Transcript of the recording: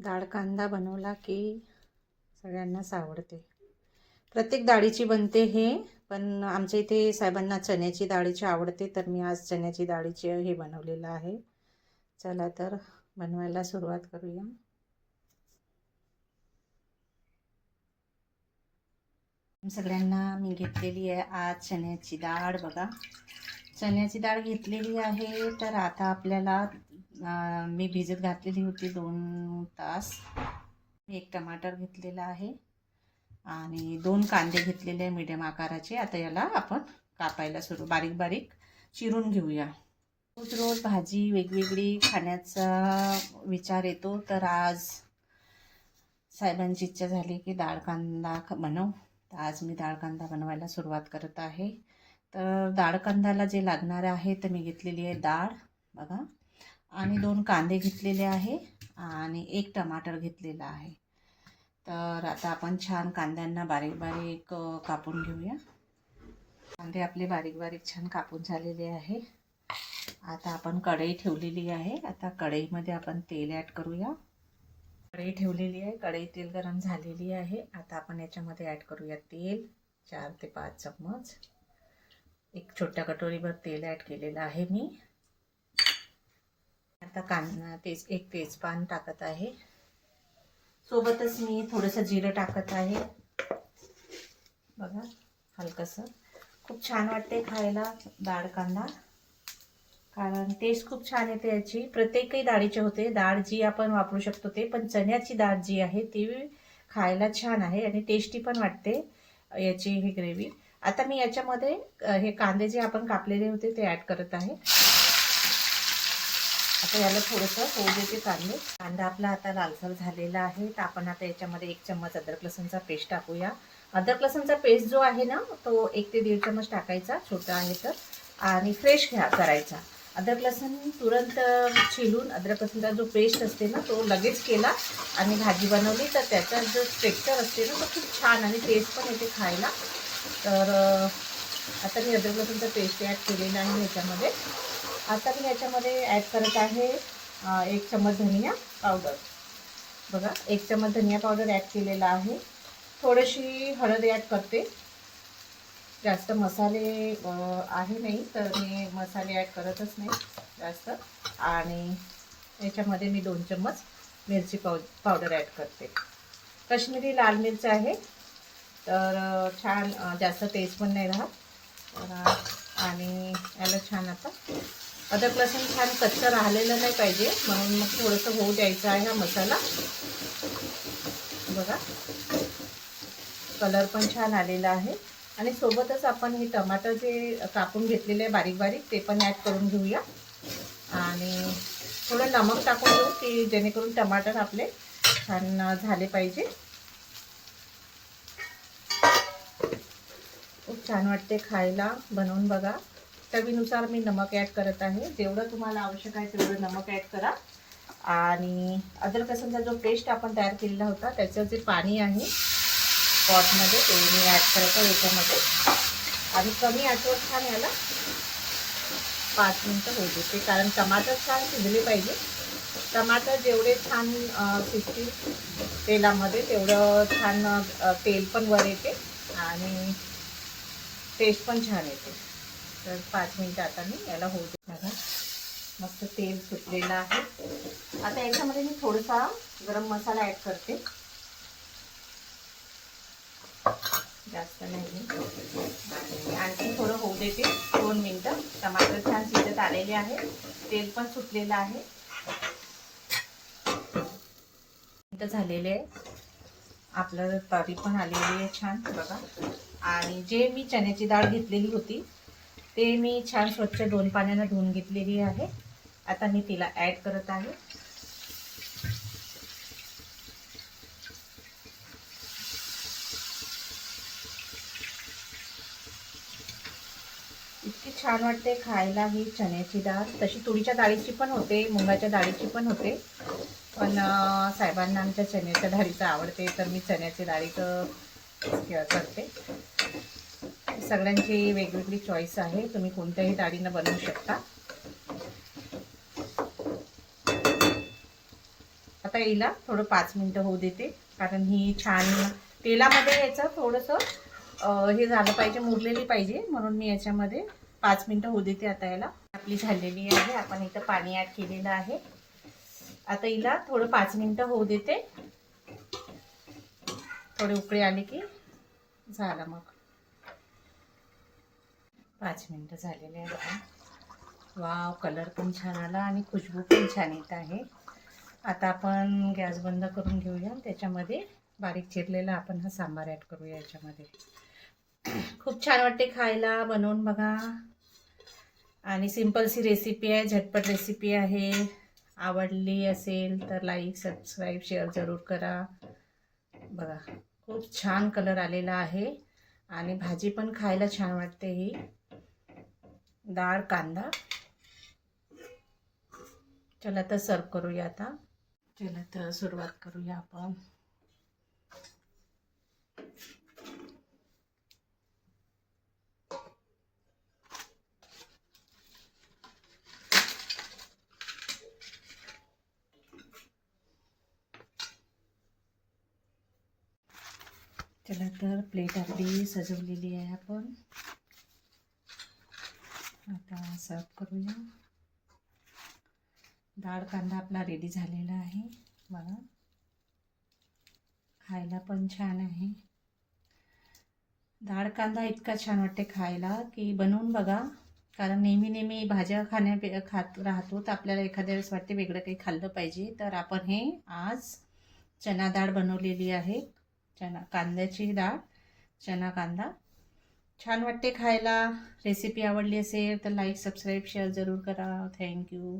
डाळ कांदा बनवला की सगळ्यांनाच आवडते प्रत्येक डाळीची बनते हे पण आमच्या इथे साहेबांना चण्याची डाळीची आवडते तर मी आज चण्याची डाळीची हे बनवलेलं आहे. चला तर बनवायला सुरुवात करूया. सगळ्यांना मी घेतलेली आहे आज चण्याची डाळ बघा. चण्याची डाळ घेतलेली आहे तर आता आपल्याला मी भिजत घातलेली होती दोन तास. मी एक टमाटर घेतलेला आहे आणि दोन कांदे घेतलेले आहे मीडियम आकाराचे. आता याला आपण कापायला सुरू बारीक बारीक चिरून घेऊया. रोज रोज भाजी वेगवेगळी खाण्याचा विचार येतो. तर आज साहेबांची इच्छा झाली की डाळ कांदा ख- बनव. तर आज मी डाळ कांदा बनवायला सुरुवात करत आहे. तर डाळ कांद्याला जे लागणार आहे तर मी घेतलेली आहे डाळ. बघा. आणि दोन कांदे घेतलेले आहे आणि एक टमाटर घेतलेला आहे. तर आता आपण छान कांद्यांना बारीक बारीक कापून घेऊया. कांदे आपले बारीक बारीक छान कापून झालेले आहे. आता आपण कढई ठेवलेली आहे. आता कढईमध्ये आपण तेल ॲड करूया. कढई ठेवलेली आहे. कढई तेल गरम झालेली आहे. आता आपण याच्यामध्ये ॲड करूया तेल. चार ते पाच चम्मच. एक छोट्या कटोरीभर तेल ॲड केलेलं आहे मी. आता कांदा तेज एक तेजपान टाकत आहे. सोबतच मी थोडंसं जिरं टाकत आहे. बघा हलकंसं. खूप छान वाटते खायला डाळ कांदा. कारण टेस्ट खूप छान येते याची. प्रत्येकही डाळीचे होते. डाळ जी आपण वापरू शकतो ते पण चण्याची डाळ जी आहे ती खायला छान आहे आणि टेस्टी पण वाटते याची ही ग्रेव्ही आता मी याच्यामध्ये हे कांदे जे आपण कापलेले होते ते ॲड करत आहे. आता याला थोडंसं होऊ देते कांदे. कांदा आपला आता लालसर झालेला आहे. तर आपण आता याच्यामध्ये एक चम्मच अद्रक लसूणचा पेस्ट टाकूया. अद्रक लसूणचा पेस्ट जो आहे ना तो एक ते दीड चम्मच टाकायचा छोटा आहे तर. आणि फ्रेश घ्या करायचा. अद्रक लसूण तुरंत छिलून अद्रक लसूणचा जो पेस्ट असते ना तो लगेच केला आणि भाजी बनवली तर त्याचा जो टेक्स्चर असते ना तो खूप छान आणि टेस्ट पण येते खायला. तर आता मी अद्रक लसूणचा पेस्ट ॲड केलेला आहे याच्यामध्ये आता मी याच्यामध्ये ॲड करत आहे एक चम्मच धनिया पावडर बघा एक चम्मच धनिया पावडर ॲड केलेला आहे. थोडीशी हळद ॲड करते. जास्त मसाले आहे नाही तर मी मसाले ॲड करतच नाही जास्त. आणि याच्यामध्ये मी दोन चम्मच मिरची पाव पावडर ॲड करते. कश्मीरी लाल मिरच आहे तर छान जास्त तेज पण नाही राहत. आणि याला छान आता अदरक लसूण छान कच्चं राहिलेलं नाही पाहिजे. म्हणून मग थोडंसं होऊ द्यायचं आहे हा मसाला. बघा. कलर पण छान आलेला आहे. आणि सोबतच आपण हे टमाटर जे कापून घेतलेले आहे बारीक बारीक ते पण ॲड करून घेऊया. आणि थोडं नमक टाकून देऊ की जेणेकरून टमाटर आपले छान झाले पाहिजे. खूप छान वाटते खायला. बनवून बघा. चवीनुसार मी नमक ॲड करत आहे. जेवढं तुम्हाला आवश्यक आहे तेवढं नमक ॲड करा. आणि अद्रक लसूणचा जो पेस्ट आपण तयार केलेला होता त्याचं जे पाणी आहे पॉटमध्ये ते मी ॲड करत आहे याच्यामध्ये. आणि कमी आठवण छान याला पाच मिनटं होऊ देते कारण टमाटर छान शिजले पाहिजे. टमाटर जेवढे छान शिजतील तेलामध्ये तेवढं छान तेल पण वर येते आणि टेस्ट पण छान येते. तर पाच मिनटं आता मी याला होऊ देत बघा. मस्त तेल सुटलेलं आहे. आता याच्यामध्ये मी थोडासा गरम मसाला ॲड करते. जास्त नाही आणखी थोडं होऊ देते दोन मिनटं. टमाटर छान शिजत आलेले आहे. तेल पण सुटलेलं आहे. मिनटं झालेले आहे. आपलं तरी पण आलेली आहे छान बघा. आणि जे मी चण्याची डाळ घेतलेली होती ते मी छान स्वच्छ दोन पाण्यानं धुवून घेतलेली आहे. आता मी तिला ॲड करत आहे. इतकी छान वाटते खायला ही चण्याची डाळ. तशी तुरीच्या डाळीची पण होते मुगाच्या डाळीची पण होते. पण साहेबांना आमच्या चण्याच्या डाळीचं आवडते तर मी चण्याची डाळीचं करते. सगळ्यांची वेगवेगळी चॉईस आहे. तुम्ही कोणत्याही डाळीनं बनवू शकता. आता हिला थोडं पाच मिनटं होऊ देते. कारण ही छान तेलामध्ये याचं थोडंसं हे झालं पाहिजे मुरलेली पाहिजे. म्हणून मी याच्यामध्ये पाच मिनटं होऊ देते आता याला. आपली झालेली आहे. आपण इथं पाणी ॲड केलेलं आहे. आता हिला थोडं पाच मिनटं होऊ देते. थोडे उकळे आले की झालं मग. पाच मिनटं झालेले आहेत वाव कलर पण छान आला आणि खुशबू पण छान येत आहे. आता आपण गॅस बंद करून घेऊया. त्याच्यामध्ये बारीक चिरलेला आपण हा सांबार ॲड करूया याच्यामध्ये. खूप छान वाटते खायला बनवून बघा. आणि सिम्पलशी रेसिपी आहे झटपट रेसिपी आहे. आवडली असेल तर लाईक सबस्क्राईब शेअर जरूर करा. बघा खूप छान कलर आलेला आहे. आणि भाजी पण खायला छान वाटते ही. डाळ कांदा. चला तर सर्व करूया आता. चला तर सुरुवात करूया आपण. चला तर प्लेट आपली सजवलेली आहे आपण. आता सर्व करूया. डाळ कांदा आपला रेडी झालेला आहे. बघा. खायला पण छान आहे. डाळ कांदा इतका छान वाटते खायला की बनवून बघा. कारण नेहमी नेहमी भाज्या खाण्या खात राहतो तर आपल्याला एखाद्या वेळेस वाटते वेगळं काही खाल्लं पाहिजे. तर आपण हे आज चना डाळ बनवलेली आहे. चना कांद्याची डाळ चना कांदा. छान वाटते खायला. रेसिपी आवडली असेल तर लाईक सबस्क्राईब शेअर जरूर करा. थँक्यू